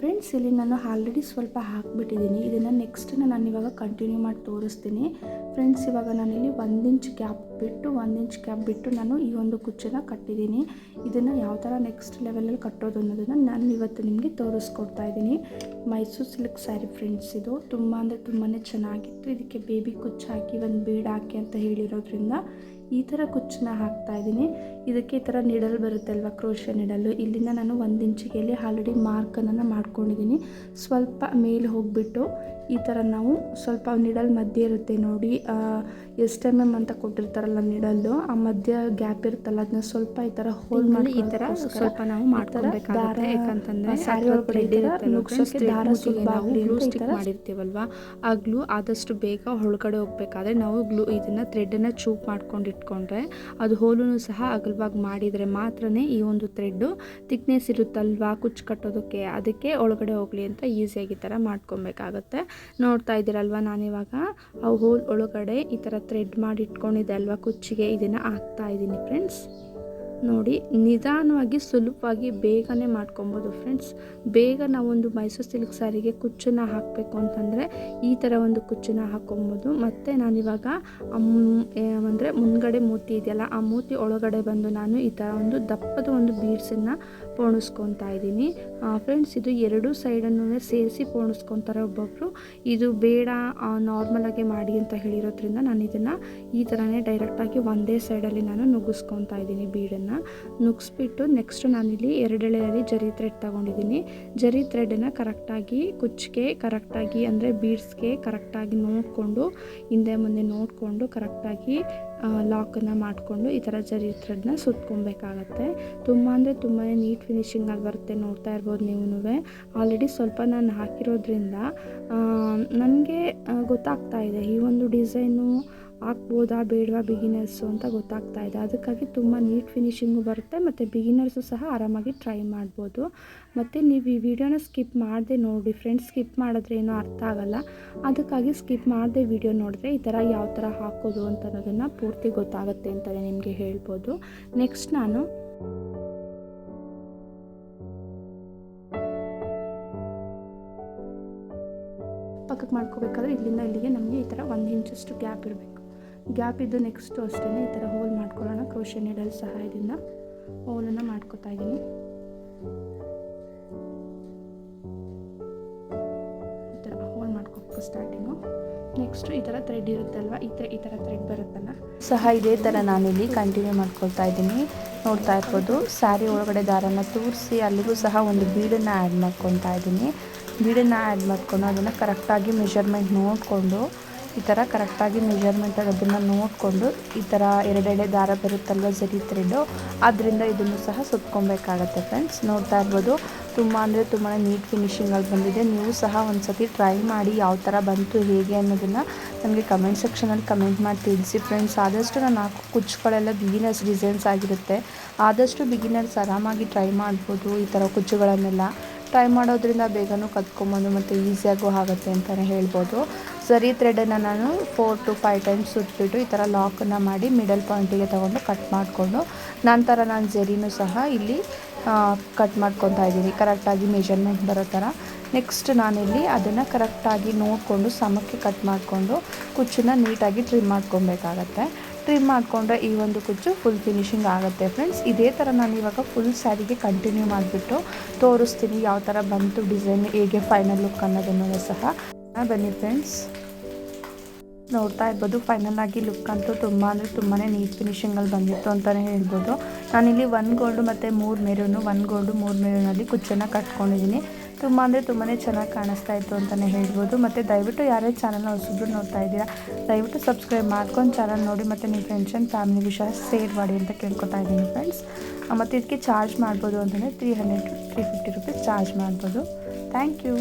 Friends ಇಲ್ಲಿ ನಾನು already ಸ್ವಲ್ಪ ಹಾಕ್ಬಿಟ್ಟಿದ್ದೀನಿ. ಇದನ್ನು ನೆಕ್ಸ್ಟ್ ನಾನು ಇವಾಗ ಕಂಟಿನ್ಯೂ ಮಾಡಿ ತೋರಿಸ್ತೀನಿ. ಫ್ರೆಂಡ್ಸ್ ಇವಾಗ ನಾನಿಲ್ಲಿ ಒಂದು ಇಂಚ್ ಗ್ಯಾಪ್ ಬಿಟ್ಟು, ಒಂದು ಇಂಚ್ ಗ್ಯಾಪ್ ಬಿಟ್ಟು ನಾನು ಈ ಒಂದು ಕುಚ್ಚನ್ನು ಕಟ್ಟಿದ್ದೀನಿ. ಇದನ್ನು ಯಾವ ಥರ ನೆಕ್ಸ್ಟ್ ಲೆವೆಲಲ್ಲಿ ಕಟ್ಟೋದು ಅನ್ನೋದನ್ನು ನಾನು ಇವತ್ತು ನಿಮಗೆ ತೋರಿಸ್ಕೊಡ್ತಾ ಇದ್ದೀನಿ. ಮೈಸೂರು ಸಿಲ್ಕ್ ಸ್ಯಾರಿ ಫ್ರೆಂಡ್ಸ್ ಇದು ತುಂಬ ಅಂದರೆ ತುಂಬಾ ಚೆನ್ನಾಗಿತ್ತು. ಇದಕ್ಕೆ ಬೇಬಿ ಕುಚ್ಚು ಹಾಕಿ, ಒಂದು ಬೀಡ್ ಹಾಕಿ ಅಂತ ಹೇಳಿರೋದ್ರಿಂದ ಈ ಥರ ಕುಚ್ಚನ್ನ ಹಾಕ್ತಾ ಇದ್ದೀನಿ. ಇದಕ್ಕೆ ಈ ಥರ ನಿಡಲ್ ಬರುತ್ತೆ ಅಲ್ವಾ ಕ್ರೋಶ ನಿಡಲ್ಲು ಇಲ್ಲಿಂದ ನಾನು ಒಂದು ಇಂಚಿಗೆಯಲ್ಲಿ ಆಲ್ರೆಡಿ ಮಾರ್ಕನ್ನು ಮಾಡ್ಕೊಂಡಿದ್ದೀನಿ. ಸ್ವಲ್ಪ ಮೇಲೆ ಹೋಗಿಬಿಟ್ಟು ಈ ಥರ ನಾವು ಸ್ವಲ್ಪ ನಿಡಲ್ ಮಧ್ಯೆ ಇರುತ್ತೆ ನೋಡಿ. ಎಷ್ಟು ಎಂ ಎಂ ಅಂತ ಕೊಟ್ಟಿರ್ತಾರಲ್ಲ ನಿಡಲ್ಲು ಆ ಮಧ್ಯ ಗ್ಯಾಪ್ ಇರುತ್ತಲ್ಲ ಅದನ್ನ ಸ್ವಲ್ಪ ಈ ಥರ ಹೋಲ್ ಮಾಡಿ ಈ ಥರ ಸ್ವಲ್ಪ ನಾವು ಮಾಡ್ತಾರೆ ಯಾಕಂತಂದ್ರೆ ಸ್ಯಾರಿ ಒಳಗಡೆ ನುಗ್ಸೋಕ್ಕೆ ದಾರ ಸುಲಭ ಆಗಲಿ ಗ್ಲೂ ಸ್ಟಿಕ್ ಮಾಡಿರ್ತೀವಲ್ವಾ? ಆ ಗ್ಲೂ ಆದಷ್ಟು ಬೇಗ ಒಳಗಡೆ ಹೋಗ್ಬೇಕಾದ್ರೆ ನಾವು ಗ್ಲೂ ಇದನ್ನ ಥ್ರೆಡನ್ನು ಚೂಪ್ ಮಾಡ್ಕೊಂಡು ಇಟ್ಕೊಂಡ್ರೆ ಅದು ಹೋಲೂ ಸಹ ಅಗಲವಾಗಿ ಮಾಡಿದರೆ ಮಾತ್ರನೇ ಈ ಒಂದು ಥ್ರೆಡ್ಡು ತಿಕ್ನೆಸ್ ಇರುತ್ತಲ್ವಾ ಕುಚ್ಚು ಕಟ್ಟೋದಕ್ಕೆ ಅದಕ್ಕೆ ಒಳಗಡೆ ಹೋಗಲಿ ಅಂತ ಈಸಿಯಾಗಿ ಈ ಥರ ಮಾಡ್ಕೊಬೇಕಾಗತ್ತೆ ನೋಡ್ತಾ ಇದ್ದೀರಲ್ವಾ ನಾನಿವಾಗ? ಆ ಹೋಲ್ ಒಳಗಡೆ ಈ ಥರ ಥ್ರೆಡ್ ಮಾಡಿ ಇಟ್ಕೊಂಡಿದ್ದೆ ಅಲ್ವಾ ಕುಚ್ಚಿಗೆ? ಇದನ್ನು ಹಾಕ್ತಾ ಇದ್ದೀನಿ ಫ್ರೆಂಡ್ಸ್ ನೋಡಿ, ನಿಧಾನವಾಗಿ, ಸುಲಭವಾಗಿ ಬೇಗನೆ ಮಾಡ್ಕೊಬೋದು ಫ್ರೆಂಡ್ಸ್ ಬೇಗ ನಾವೊಂದು ಮೈಸೂರು ಸಿಲ್ಕ್ ಸ್ಯಾರಿಗೆ ಕುಚ್ಚನ್ನು ಹಾಕಬೇಕು ಅಂತಂದರೆ ಈ ಥರ ಒಂದು ಕುಚ್ಚನ್ನು ಹಾಕೊಬೋದು ಮತ್ತು ನಾನಿವಾಗ ಅಂದರೆ ಮುಂದ್ಗಡೆ ಮೂತಿ ಇದೆಯಲ್ಲ, ಆ ಮೂತಿ ಒಳಗಡೆ ಬಂದು ನಾನು ಈ ಥರ ಒಂದು ದಪ್ಪದ ಒಂದು ಬೀಡ್ಸನ್ನು ಪೋಣಿಸ್ಕೊತಾ ಇದ್ದೀನಿ. ಫ್ರೆಂಡ್ಸ್ ಇದು ಎರಡು ಸೈಡನ್ನು ಸೇರಿಸಿ ಪೋಣಿಸ್ಕೊತಾರೆ ಒಬ್ಬೊಬ್ಬರು ಇದು ಬೇಡ ನಾರ್ಮಲಾಗಿ ಮಾಡಿ ಅಂತ ಹೇಳಿರೋದ್ರಿಂದ ನಾನು ಇದನ್ನು ಈ ಥರನೇ ಡೈರೆಕ್ಟಾಗಿ ಒಂದೇ ಸೈಡಲ್ಲಿ ನಾನು ನುಗ್ಗಿಸ್ಕೊತಾ ಇದ್ದೀನಿ ಬೀಡನ್ನು. ನುಗ್ಸ್ಬಿಟ್ಟು ನೆಕ್ಸ್ಟ್ ನಾನಿಲ್ಲಿ ಎರಡೆಳೆಯಲ್ಲಿ ಜರಿ ಥ್ರೆಡ್ ತಗೊಂಡಿದ್ದೀನಿ. ಜರಿ ಥ್ರೆಡನ್ನು ಕರೆಕ್ಟಾಗಿ ಕುಚ್ಚಿಗೆ ಕರೆಕ್ಟಾಗಿ ಅಂದರೆ ಬೀಡ್ಸ್ಗೆ ಕರೆಕ್ಟಾಗಿ ನೋಡಿಕೊಂಡು, ಹಿಂದೆ ಮುಂದೆ ನೋಡಿಕೊಂಡು ಕರೆಕ್ಟಾಗಿ ಲಾಕನ್ನು ಮಾಡಿಕೊಂಡು ಈ ಥರ ಜರಿ ಥ್ರೆಡ್ನ ಸುತ್ಕೊಬೇಕಾಗತ್ತೆ. ತುಂಬ ಅಂದರೆ ತುಂಬಾ ನೀಟ್ ಫಿನಿಶಿಂಗಲ್ಲಿ ಬರುತ್ತೆ, ನೋಡ್ತಾ ಇರ್ಬೋದು ನೀವು ಆಲ್ರೆಡಿ ಸ್ವಲ್ಪ ನಾನು ಹಾಕಿರೋದ್ರಿಂದ ನನಗೆ ಗೊತ್ತಾಗ್ತಾ ಇದೆ ಈ ಒಂದು ಡಿಸೈನು ಹಾಕ್ಬೋದಾ ಬೇಡವಾ ಬಿಗಿನರ್ಸು ಅಂತ ಗೊತ್ತಾಗ್ತಾ ಇದೆ. ಅದಕ್ಕಾಗಿ ತುಂಬ ನೀಟ್ ಫಿನಿಶಿಂಗು ಬರುತ್ತೆ. ಮತ್ತು ಬಿಗಿನರ್ಸು ಸಹ ಆರಾಮಾಗಿ ಟ್ರೈ ಮಾಡ್ಬೋದು. ಮತ್ತು ನೀವು ಈ ವಿಡಿಯೋನ ಸ್ಕಿಪ್ ಮಾಡದೆ ನೋಡಿ ಫ್ರೆಂಡ್ಸ್ ಸ್ಕಿಪ್ ಮಾಡಿದ್ರೆ ಏನೂ ಅರ್ಥ ಆಗಲ್ಲ. ಅದಕ್ಕಾಗಿ ಸ್ಕಿಪ್ ಮಾಡಿದೆ ವಿಡಿಯೋ ನೋಡಿದ್ರೆ ಈ ಥರ ಯಾವ ಥರ ಹಾಕೋದು ಅಂತ ಅನ್ನೋದನ್ನು ಪೂರ್ತಿ ಗೊತ್ತಾಗುತ್ತೆ ಅಂತಲೇ ನಿಮಗೆ ಹೇಳ್ಬೋದು. ನೆಕ್ಸ್ಟ್ ನಾನು ಪಕ್ಕಕ್ಕೆ ಮಾಡ್ಕೋಬೇಕಾದ್ರೆ ಇಲ್ಲಿಂದ ಇಲ್ಲಿಗೆ ನಮಗೆ ಈ ಥರ ಒಂದು ಇಂಚಷ್ಟು ಗ್ಯಾಪ್ ಇರಬೇಕು. ಗ್ಯಾಪ್ ಇದ್ದು ನೆಕ್ಸ್ಟು ಅಷ್ಟೇ ಈ ಥರ ಹೋಲ್ ಮಾಡ್ಕೊಳ್ಳೋಣ. ಕ್ರೋಶೆ ನೀಡಲ್ ಸಹಾಯದಿಂದ ಹೋಲನ್ನು ಮಾಡ್ಕೋತಾ ಇದ್ದೀನಿ. ಈ ಥರ ಹೋಲ್ ಮಾಡ್ಕೋಬೇಕು ಸ್ಟಾರ್ಟಿಂಗು ನೆಕ್ಸ್ಟು ಈ ಥರ ಥ್ರೆಡ್ ಇರುತ್ತಲ್ವ ಈ ಥರ ಈ ಥರ ಥ್ರೆಡ್ ಬರುತ್ತಲ್ಲ? ಸಹ ಇದೇ ಥರ ನಾನಿಲ್ಲಿ ಕಂಟಿನ್ಯೂ ಮಾಡ್ಕೊಳ್ತಾ ಇದ್ದೀನಿ. ನೋಡ್ತಾ ಇರ್ಬೋದು, ಸ್ಯಾರಿ ಒಳಗಡೆ ದಾರನ ತೂರಿಸಿ ಅಲ್ಲಿಗೂ ಸಹ ಒಂದು ಬೀಡನ್ನು ಆ್ಯಡ್ ಮಾಡ್ಕೊತಾ ಇದ್ದೀನಿ. ಬೀಡನ್ನು ಆ್ಯಡ್ ಮಾಡಿಕೊಂಡು ಅದನ್ನು ಕರೆಕ್ಟಾಗಿ ಮೆಷರ್ಮೆಂಟ್ ನೋಡಿಕೊಂಡು ಈ ಥರ ಕರೆಕ್ಟಾಗಿ ಮೆಷರ್ಮೆಂಟ್ ಅದನ್ನು ನೋಡಿಕೊಂಡು ಈ ಥರ ಎರಡೆಡೆ ದಾರ ಬರುತ್ತಲ್ವ ಜರಿ ಥ್ರೆಡ್ಡು ಅದರಿಂದ ಇದನ್ನು ಸಹ ಸುತ್ಕೊಬೇಕಾಗತ್ತೆ ಫ್ರೆಂಡ್ಸ್ ನೋಡ್ತಾ ಇರ್ಬೋದು, ತುಂಬ ಅಂದರೆ ತುಂಬಾ ನೀಟ್ ಫಿನಿಷಿಂಗಲ್ಲಿ ಬಂದಿದೆ. ನೀವು ಸಹ ಒಂದು ಸತಿ ಟ್ರೈ ಮಾಡಿ ಯಾವ ಥರ ಬಂತು, ಹೇಗೆ ಅನ್ನೋದನ್ನು ನನಗೆ ಕಮೆಂಟ್ ಸೆಕ್ಷನಲ್ಲಿ ಕಮೆಂಟ್ ಮಾಡಿ ತಿಳಿಸಿ ಫ್ರೆಂಡ್ಸ್ ಆದಷ್ಟು ನಾನು ನಾಲ್ಕು ಕುಚ್ಚುಗಳೆಲ್ಲ ಬಿಗಿನರ್ಸ್ ಡಿಸೈನ್ಸ್ ಆಗಿರುತ್ತೆ. ಆದಷ್ಟು ಬಿಗಿನರ್ಸ್ ಆರಾಮಾಗಿ ಟ್ರೈ ಮಾಡ್ಬೋದು ಈ ಥರ ಕುಚ್ಚುಗಳನ್ನೆಲ್ಲ. ಟ್ರೈ ಮಾಡೋದ್ರಿಂದ ಬೇಗನೂ ಕತ್ಕೊಂಬೋದು ಮತ್ತು ಈಸಿಯಾಗೂ ಆಗುತ್ತೆ ಅಂತಲೇ ಹೇಳ್ಬೋದು. ಸರಿ ಥ್ರೆಡನ್ನು ನಾನು ಫೋರ್ ಟು ಫೈವ್ ಟೈಮ್ಸ್ ಸುಟ್ಬಿಟ್ಟು ಈ ಥರ ಲಾಕನ್ನು ಮಾಡಿ ಮಿಡಲ್ ಪಾಯಿಂಟಿಗೆ ತೊಗೊಂಡು ಕಟ್ ಮಾಡಿಕೊಂಡು ನಂತರ ನಾನು ಜರಿನೂ ಸಹ ಇಲ್ಲಿ ಕಟ್ ಮಾಡ್ಕೊತಾ ಇದ್ದೀನಿ. ಕರೆಕ್ಟಾಗಿ ಮೆಷರ್ಮೆಂಟ್ ಬರೋ ಥರ ನೆಕ್ಸ್ಟ್ ನಾನಿಲ್ಲಿ ಅದನ್ನು ಕರೆಕ್ಟಾಗಿ ನೋಡಿಕೊಂಡು ಸಮಕ್ಕೆ ಕಟ್ ಮಾಡಿಕೊಂಡು ಕುಚ್ಚನ್ನ ನೀಟಾಗಿ ಟ್ರಿಮ್ ಮಾಡ್ಕೊಬೇಕಾಗತ್ತೆ. ಟ್ರಿಮ್ ಮಾಡಿಕೊಂಡ್ರೆ ಈ ಒಂದು ಕುಚ್ಚು ಫುಲ್ ಫಿನಿಶಿಂಗ್ ಆಗುತ್ತೆ ಫ್ರೆಂಡ್ಸ್ ಇದೇ ಥರ ನಾನು ಇವಾಗ ಫುಲ್ ಸ್ಯಾರಿಗೆ ಕಂಟಿನ್ಯೂ ಮಾಡಿಬಿಟ್ಟು ತೋರಿಸ್ತೀನಿ ಯಾವ ಥರ ಬಂತು ಡಿಸೈನ್ ಹೇಗೆ ಫೈನಲ್ ಲುಕ್ ಅನ್ನೋದನ್ನು ಸಹ. ಬನ್ನಿ ಫ್ರೆಂಡ್ಸ್ ನೋಡ್ತಾ ಇರ್ಬೋದು ಫೈನಲ್ ಆಗಿ ಲುಕ್ ಅಂತೂ ತುಂಬ ಅಂದರೆ ತುಂಬಾ ನೀಟ್ ಫಿನಿಷಿಂಗಲ್ಲಿ ಬಂದಿತ್ತು ಅಂತಲೇ ಹೇಳ್ಬೋದು. ನಾನಿಲ್ಲಿ ಒನ್ ಗೋಲ್ಡು ಮತ್ತು ಮೂರು ಮೆರೂನು ಒನ್ ಗೋಲ್ಡು ಮೂರು ಮೆರೂನಲ್ಲಿ ಕುಚ್ಚನ್ನು ಕಟ್ಕೊಂಡಿದ್ದೀನಿ. ತುಂಬ ಅಂದರೆ ತುಂಬಾ ಚೆನ್ನಾಗಿ ಕಾಣಿಸ್ತಾ ಇತ್ತು ಅಂತಲೇ ಹೇಳ್ಬೋದು. ಮತ್ತು ದಯವಿಟ್ಟು ಯಾರೇ ಚಾನಲ್ನ ಹೊಸಬ್ರು ನೋಡ್ತಾ ಇದ್ದೀರಾ, ದಯವಿಟ್ಟು ಸಬ್ಸ್ಕ್ರೈಬ್ ಮಾಡ್ಕೊಂಡು ಚಾನಲ್ ನೋಡಿ ಮತ್ತು ನಿಮ್ಮ ಫ್ರೆಂಡ್ಸ್ ಆ್ಯಂಡ್ ಫ್ಯಾಮಿಲಿಗೂ ಸಹ ಶೇರ್ ಮಾಡಿ ಅಂತ ಕೇಳ್ಕೊತಾ ಇದ್ದೀನಿ ಫ್ರೆಂಡ್ಸ್ ಮತ್ತು ಇದಕ್ಕೆ ಚಾರ್ಜ್ ಮಾಡ್ಬೋದು ಅಂತಲೇ three hundred three fifty rupees charge ಮಾಡ್ಬೋದು. Thank you